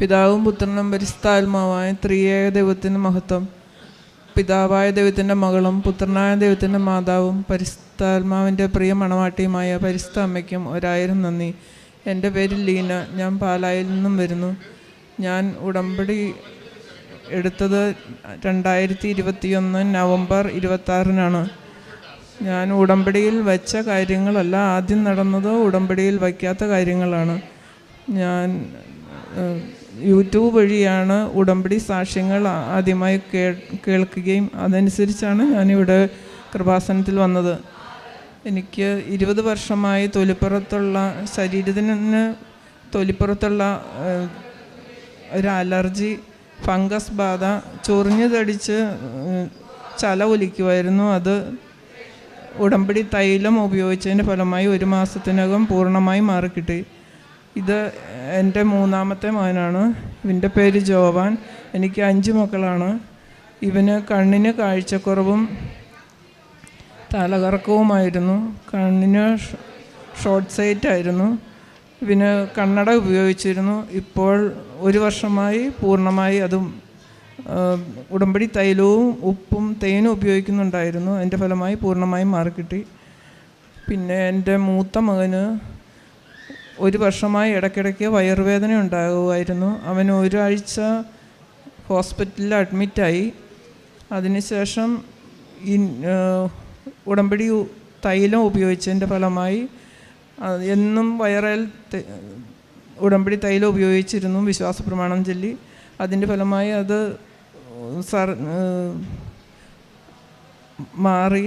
പിതാവും പുത്രനും പരിസ്ഥാത്മാവായ ത്രിയേക ദൈവത്തിന്റെ മഹത്വം. പിതാവായ ദൈവത്തിന്റെ മകളും പുത്രനായ ദൈവത്തിന്റെ മാതാവും പരിസ്ഥാത്മാവിന്റെ പ്രിയ മണവാട്ടിയുമായ പരിസ്ഥ അമ്മയ്ക്കും ഒരായിരം നന്ദി. എന്റെ പേര് ലീന ഞാൻ പാലായിൽ നിന്നും വരുന്നു. ഞാൻ ഉടമ്പടി എടുത്തത് രണ്ടായിരത്തി ഇരുപത്തിയൊന്ന് നവംബർ ഇരുപത്താറിനാണ് ഞാൻ ഉടമ്പടിയിൽ വെച്ച കാര്യങ്ങളല്ല ആദ്യം നടന്നത് ഉടമ്പടിയിൽ വയ്ക്കാത്ത കാര്യങ്ങളാണ്. ഞാൻ യൂട്യൂബ് വഴിയാണ് ഉടമ്പടി സാക്ഷ്യങ്ങൾ ആദ്യമായി കേൾക്കുകയും അതനുസരിച്ചാണ് ഞാനിവിടെ കൃപാസനത്തിൽ വന്നത്. എനിക്ക് ഇരുപത് വർഷമായി തൊലിപ്പുറത്തുള്ള ശരീരത്തിന് തൊലിപ്പുറത്തുള്ള ഒരു അലർജി ഫംഗസ് ബാധ ചൊറിഞ്ഞു തടിച്ച് ചല ഒലിക്കുമായിരുന്നു. അത് ഉടമ്പടി തൈലം ഉപയോഗിച്ചതിന്റെ ഫലമായി ഒരു മാസത്തിനകം പൂർണമായി മാറിക്കിട്ടി. ഇത് എന്റെ മൂന്നാമത്തെ മകനാണ്. ഇവന്റെ പേര് ജോവാൻ. എനിക്ക് അഞ്ച് മക്കളാണ്. ഇവന് കണ്ണിന് കാഴ്ചക്കുറവും തലകറക്കവുമായിരുന്നു. കണ്ണിന് ഷോർട്ട് സൈറ്റ് ആയിരുന്നു. ഇവന് കണ്ണട ഉപയോഗിച്ചിരുന്നു. ഇപ്പോൾ ഒരു വർഷമായി പൂർണമായി അതും ഉടമ്പടി തൈലവും ഉപ്പും തേനും ഉപയോഗിക്കുന്നുണ്ടായിരുന്നു. അതിന്റെ ഫലമായി പൂർണമായും മാറിക്കിട്ടി. പിന്നെ എന്റെ മൂത്ത മകന് ഒരു വർഷമായി ഇടയ്ക്കിടയ്ക്ക് വയറുവേദന ഉണ്ടാകുമായിരുന്നു. അവൻ ഒരാഴ്ച ഹോസ്പിറ്റലിൽ അഡ്മിറ്റായി. അതിനുശേഷം ഈ ഉടമ്പടി തൈലം ഉപയോഗിച്ചതിന്റെ ഫലമായി എന്നും വയറൽ ഉടമ്പടി തൈലം ഉപയോഗിച്ചിരുന്നു വിശ്വാസ പ്രമാണം ചൊല്ലി. അതിന്റെ ഫലമായി അത് സർ മാറി.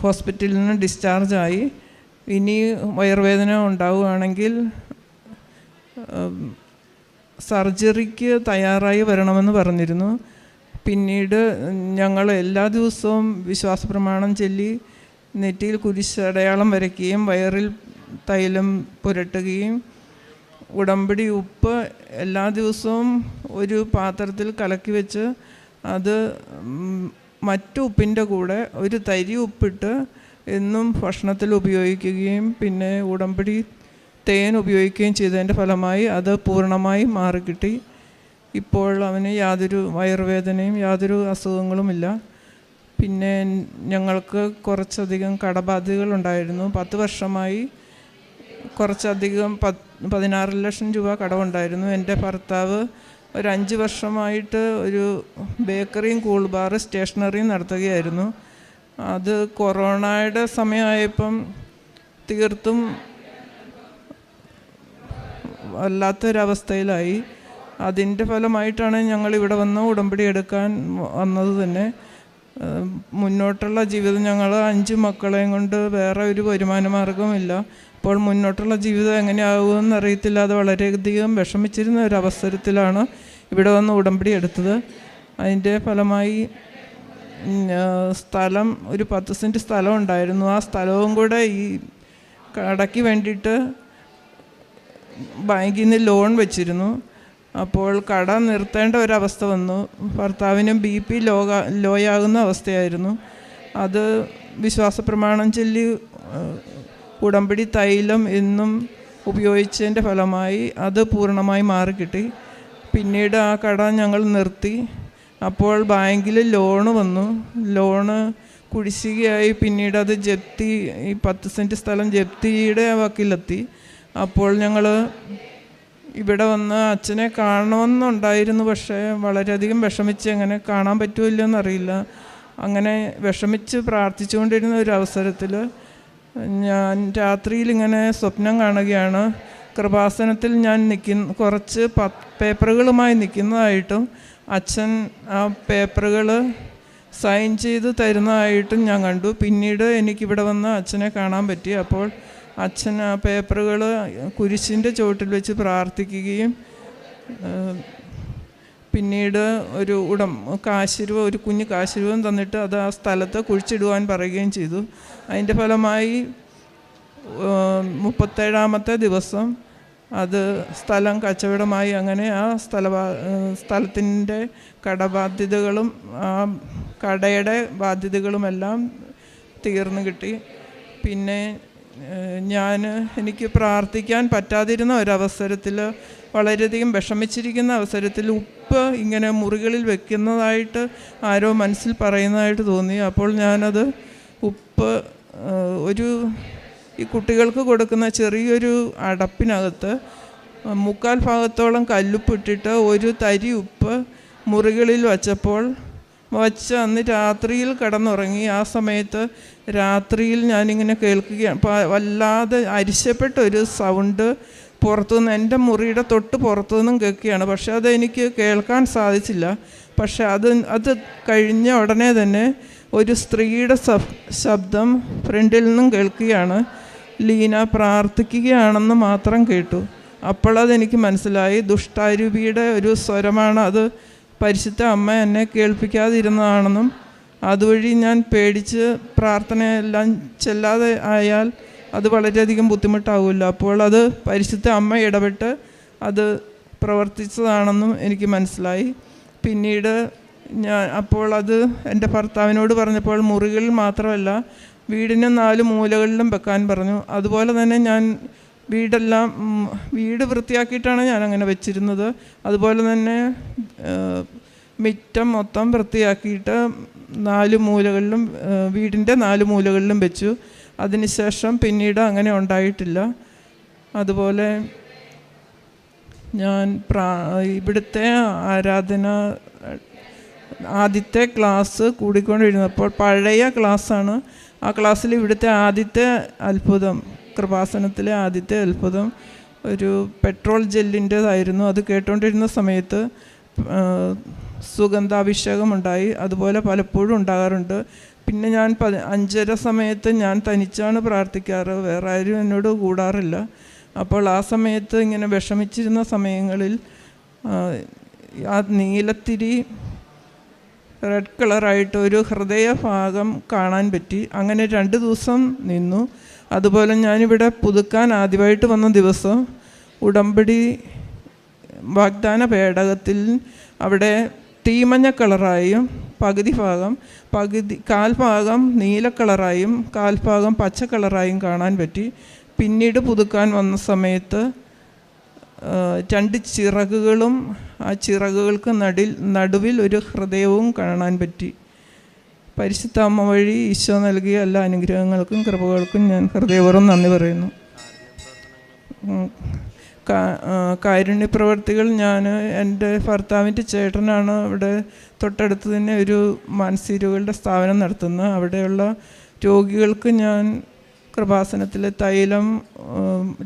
ഹോസ്പിറ്റലിൽ നിന്ന് ഡിസ്ചാർജായി. ഇനി വയറുവേദന ഉണ്ടാവുകയാണെങ്കിൽ സർജറിക്ക് തയ്യാറായി വരണമെന്ന് പറഞ്ഞിരുന്നു. പിന്നീട് ഞങ്ങൾ എല്ലാ ദിവസവും വിശ്വാസ പ്രമാണം ചൊല്ലി നെറ്റിയിൽ കുരിശടയാളം വരയ്ക്കുകയും വയറിൽ തൈലം പുരട്ടുകയും ഉടമ്പടി ഉപ്പ് എല്ലാ ദിവസവും ഒരു പാത്രത്തിൽ കലക്കി വെച്ച് അത് മറ്റു ഉപ്പിന്റെ കൂടെ ഒരു തരി ഉപ്പിട്ട് എന്നും ഭക്ഷണത്തിൽ ഉപയോഗിക്കുകയും പിന്നെ ഉടമ്പടി തേൻ ഉപയോഗിക്കുകയും ചെയ്തതിന്റെ ഫലമായി അത് പൂർണമായി മാറിക്കിട്ടി. ഇപ്പോൾ അവന് യാതൊരു വയറുവേദനയും യാതൊരു അസുഖങ്ങളുമില്ല. പിന്നെ ഞങ്ങൾക്ക് കുറച്ചധികം കടബാധ്യതകൾ ഉണ്ടായിരുന്നു. പത്ത് വർഷമായി കുറച്ചധികം പത്ത് പതിനാറ് ലക്ഷം രൂപ കടമുണ്ടായിരുന്നു എന്റെ ഭർത്താവ് ഒരു അഞ്ച് വർഷമായിട്ട് ഒരു ബേക്കറിയും കൂൾ സ്റ്റേഷനറിയും നടത്തുകയായിരുന്നു. അത് കൊറോണയുടെ സമയമായപ്പം തീർത്തും വല്ലാത്തൊരവസ്ഥയിലായി. അതിന്റെ ഫലമായിട്ടാണ് ഞങ്ങൾ ഇവിടെ വന്ന് ഉടമ്പടി എടുക്കാൻ വന്നത് തന്നെ. മുന്നോട്ടുള്ള ജീവിതം ഞങ്ങൾ അഞ്ച് മക്കളെയും കൊണ്ട് വേറെ ഒരു വരുമാന മാർഗമില്ല അപ്പോൾ മുന്നോട്ടുള്ള ജീവിതം എങ്ങനെയാകുമെന്ന് അറിയത്തില്ലാതെ വളരെയധികം വിഷമിച്ചിരുന്ന ഒരു അവസരത്തിലാണ് ഇവിടെ വന്ന് ഉടമ്പടി എടുത്തത്. അതിന്റെ ഫലമായി സ്ഥലം ഒരു പത്ത് സെന്റ് സ്ഥലം ഉണ്ടായിരുന്നു. ആ സ്ഥലവും കൂടെ ഈ കടയ്ക്ക് വേണ്ടിയിട്ട് ബാങ്കിൽ നിന്ന് ലോൺ വെച്ചിരുന്നു. അപ്പോൾ കട നിർത്തേണ്ട ഒരവസ്ഥ വന്നു. ഭർത്താവിനും ബി പി ലോക ലോയാകുന്ന അവസ്ഥയായിരുന്നു. അത് വിശ്വാസ പ്രമാണം ചൊല്ലി ഉടമ്പടി തൈലം എന്നും ഉപയോഗിച്ചതിന്റെ ഫലമായി അത് പൂർണമായി മാറിക്കിട്ടി. പിന്നീട് ആ കട ഞങ്ങൾ നിർത്തി. അപ്പോൾ ബാങ്കിൽ ലോണ് വന്നു. ലോണ് കുടിശ്ശികയായി പിന്നീട് അത് ജപ്തി ഈ പത്ത് സെന്റ് സ്ഥലം ജപ്തിയുടെ വക്കിലെത്തി. അപ്പോൾ ഞങ്ങൾ ഇവിടെ വന്ന് അച്ഛനെ കാണണമെന്നുണ്ടായിരുന്നു. പക്ഷേ വളരെയധികം വിഷമിച്ച് എങ്ങനെ കാണാൻ പറ്റുമല്ലോ എന്നറിയില്ല അങ്ങനെ വിഷമിച്ച് പ്രാർത്ഥിച്ചുകൊണ്ടിരുന്ന ഒരു അവസരത്തിൽ ഞാൻ രാത്രിയിൽ ഇങ്ങനെ സ്വപ്നം കാണുകയാണ്. കൃപാസനത്തിൽ ഞാൻ നിൽക്കുന്ന കുറച്ച് പേപ്പറുകളുമായി നിൽക്കുന്നതായിട്ടും അച്ഛൻ ആ പേപ്പറുകൾ സൈൻ ചെയ്ത് തരുന്നതായിട്ടും ഞാൻ കണ്ടു. പിന്നീട് എനിക്കിവിടെ വന്ന് അച്ഛനെ കാണാൻ പറ്റി. അപ്പോൾ അച്ഛൻ ആ പേപ്പറുകൾ കുരിശിന്റെ ചുവട്ടിൽ വെച്ച് പ്രാർത്ഥിക്കുകയും പിന്നീട് ഒരു ഉടം കാശിരുവ ഒരു കുഞ്ഞ് കാശിരുവം തന്നിട്ട് അത് ആ സ്ഥലത്ത് കുഴിച്ചിടുവാൻ പറയുകയും ചെയ്തു. അതിന്റെ ഫലമായി മുപ്പത്തേഴാമത്തെ ദിവസം അത് സ്ഥലം കച്ചവടമായി അങ്ങനെ ആ സ്ഥല സ്ഥലത്തിന്റെ കടബാധ്യതകളും ആ കടയുടെ ബാധ്യതകളുമെല്ലാം തീർന്നു കിട്ടി. പിന്നെ ഞാൻ എനിക്ക് പ്രാർത്ഥിക്കാൻ പറ്റാതിരുന്ന ഒരവസരത്തിൽ വളരെയധികം വിഷമിച്ചിരിക്കുന്ന അവസരത്തിൽ ഉപ്പ് ഇങ്ങനെ മുറികളിൽ വെക്കുന്നതായിട്ട് ആരോ മനസ്സിൽ പറയുന്നതായിട്ട് തോന്നി. അപ്പോൾ ഞാനത് ഉപ്പ് ഒരു ഈ കുട്ടികൾക്ക് കൊടുക്കുന്ന ചെറിയൊരു അടപ്പിനകത്ത് മുക്കാൽ ഭാഗത്തോളം കല്ലുപ്പിട്ടിട്ട് ഒരു തരി ഉപ്പ് മുറികളിൽ വച്ചപ്പോൾ വച്ച് അന്ന് രാത്രിയിൽ കിടന്നുറങ്ങി. ആ സമയത്ത് രാത്രിയിൽ ഞാനിങ്ങനെ കേൾക്കുകയാണ് വല്ലാതെ അരിശപ്പെട്ട ഒരു സൗണ്ട് പുറത്തുനിന്ന് എന്റെ മുറിയുടെ തൊട്ട് പുറത്തുനിന്നും കേൾക്കുകയാണ്. പക്ഷെ അതെനിക്ക് കേൾക്കാൻ സാധിച്ചില്ല. പക്ഷെ അത് അത് കഴിഞ്ഞ ഉടനെ തന്നെ ഒരു സ്ത്രീയുടെ ശബ്ദം ഫ്രണ്ടിൽ നിന്നും കേൾക്കുകയാണ്. ലീന പ്രാർത്ഥിക്കുകയാണെന്ന് മാത്രം കേട്ടു. അപ്പോഴതെനിക്ക് മനസ്സിലായി. ദുഷ്ടാരൂപിയുടെ ഒരു സ്വരമാണ് അത്. പരിശുദ്ധ അമ്മ എന്നെ കേൾപ്പിക്കാതിരുന്നതാണെന്നും അതുവഴി ഞാൻ പേടിച്ച് പ്രാർത്ഥനയെല്ലാം ചെല്ലാതെ ആയാൽ അത് വളരെയധികം ബുദ്ധിമുട്ടാവില്ല അപ്പോൾ അത് പരിശുദ്ധ അമ്മ ഇടപെട്ട് അത് പ്രവർത്തിച്ചതാണെന്നും എനിക്ക് മനസ്സിലായി. പിന്നീട് ഞാൻ അപ്പോൾ അത് എന്റെ ഭർത്താവിനോട് പറഞ്ഞപ്പോൾ മുറികളിൽ മാത്രമല്ല വീടിന് നാല് മൂലകളിലും വെക്കാൻ പറഞ്ഞു. അതുപോലെ തന്നെ ഞാൻ വീടെല്ലാം വീട് വൃത്തിയാക്കിയിട്ടാണ് ഞാൻ അങ്ങനെ വെച്ചിരുന്നത്. അതുപോലെ തന്നെ മിറ്റം മൊത്തം വൃത്തിയാക്കിയിട്ട് നാല് മൂലകളിലും വീടിന്റെ നാല് മൂലകളിലും വെച്ചു. അതിനുശേഷം പിന്നീട് അങ്ങനെ ഉണ്ടായിട്ടില്ല. അതുപോലെ ഞാൻ പ്രാ ഇവിടുത്തെ ആരാധന ആദ്യത്തെ ക്ലാസ് കൂടിക്കൊണ്ടിരുന്നപ്പോൾ പഴയ ക്ലാസ്സാണ് ആ ക്ലാസ്സിൽ ഇവിടുത്തെ ആദ്യത്തെ അത്ഭുതം കൃപാസനത്തിലെ ആദ്യത്തെ അത്ഭുതം ഒരു പെട്രോൾ ജെല്ലിന്റേതായിരുന്നു അത് കേട്ടുകൊണ്ടിരുന്ന സമയത്ത് സുഗന്ധാഭിഷേകം ഉണ്ടായി. അതുപോലെ പലപ്പോഴും ഉണ്ടാകാറുണ്ട്. പിന്നെ ഞാൻ പ അഞ്ചര സമയത്ത് ഞാൻ തനിച്ചാണ് പ്രാർത്ഥിക്കാറ്. വേറെ ആരും എന്നോട് കൂടാറില്ല. അപ്പോൾ ആ സമയത്ത് ഇങ്ങനെ വിഷമിച്ചിരുന്ന സമയങ്ങളിൽ ആ നീലത്തിരി റെഡ് കളറായിട്ട് ഒരു ഹൃദയഭാഗം കാണാൻ പറ്റി. അങ്ങനെ രണ്ട് ദിവസം നിന്നു. അതുപോലെ ഞാനിവിടെ പുതുക്കാൻ ആദ്യമായിട്ട് വന്ന ദിവസം ഉടമ്പടി വാഗ്ദാന പേടകത്തിൽ അവിടെ തീമഞ്ഞ കളറായും പകുതി ഭാഗം പകുതി കാൽഭാഗം നീല കളറായും കാൽഭാഗം പച്ച കളറായും കാണാൻ പറ്റി. പിന്നീട് പുതുക്കാൻ വന്ന സമയത്ത് രണ്ട് ചിറകുകളും ആ ചിറകുകൾക്ക് നടിൽ നടുവിൽ ഒരു ഹൃദയവും കാണാൻ പറ്റി. പരിശുദ്ധ അമ്മ വഴി ഈശോ നൽകിയ എല്ലാ അനുഗ്രഹങ്ങൾക്കും കൃപകൾക്കും ഞാൻ ഹൃദയപൂർവം നന്ദി പറയുന്നു. കാരുണ്യപ്രവർത്തികൾ ഞാൻ എന്റെ ഭർത്താവിന്റെ ചേട്ടനാണ് ഇവിടെ തൊട്ടടുത്ത് തന്നെ ഒരു മാനസികരുടെ സ്ഥാപനം നടത്തുന്നത്. അവിടെയുള്ള രോഗികൾക്ക് ഞാൻ കൃപാസനത്തിൽ തൈലം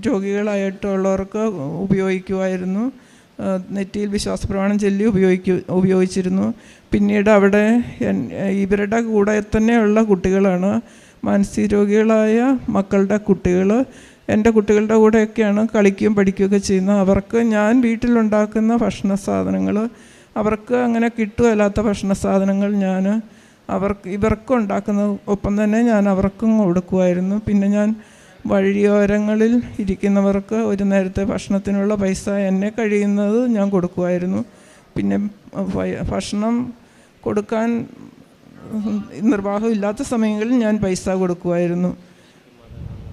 രോഗികളായിട്ടുള്ളവർക്ക് ഉപയോഗിക്കുമായിരുന്നു നെറ്റിയിൽ വിശ്വാസപ്രമാണം ചൊല്ലി ഉപയോഗിക്കു ഉപയോഗിച്ചിരുന്നു. പിന്നീട് അവിടെ ഇവരുടെ കൂടെ തന്നെയുള്ള കുട്ടികളാണ്. മാനസിക രോഗികളായ മക്കളുടെ കുട്ടികൾ എന്റെ കുട്ടികളുടെ കൂടെയൊക്കെയാണ് കളിക്കുകയും പഠിക്കുകയൊക്കെ ചെയ്യുന്നത്. അവർക്ക് ഞാൻ വീട്ടിലുണ്ടാക്കുന്ന ഭക്ഷണ സാധനങ്ങൾ അവർക്ക് അങ്ങനെ കിട്ടുകയല്ലാത്ത ഭക്ഷണ സാധനങ്ങൾ ഞാൻ അവർക്ക് ഇവർക്ക് ഉണ്ടാക്കുന്ന ഒപ്പം തന്നെ ഞാൻ അവർക്കും കൊടുക്കുമായിരുന്നു. പിന്നെ ഞാൻ വഴിയോരങ്ങളിൽ ഇരിക്കുന്നവർക്ക് ഒരു നേരത്തെ ഭക്ഷണത്തിനുള്ള പൈസ എന്നെ കഴിയുന്നത് ഞാൻ കൊടുക്കുമായിരുന്നു. പിന്നെ ഭക്ഷണം കൊടുക്കാൻ നിർവാഹമില്ലാത്ത സമയങ്ങളിൽ ഞാൻ പൈസ കൊടുക്കുമായിരുന്നു.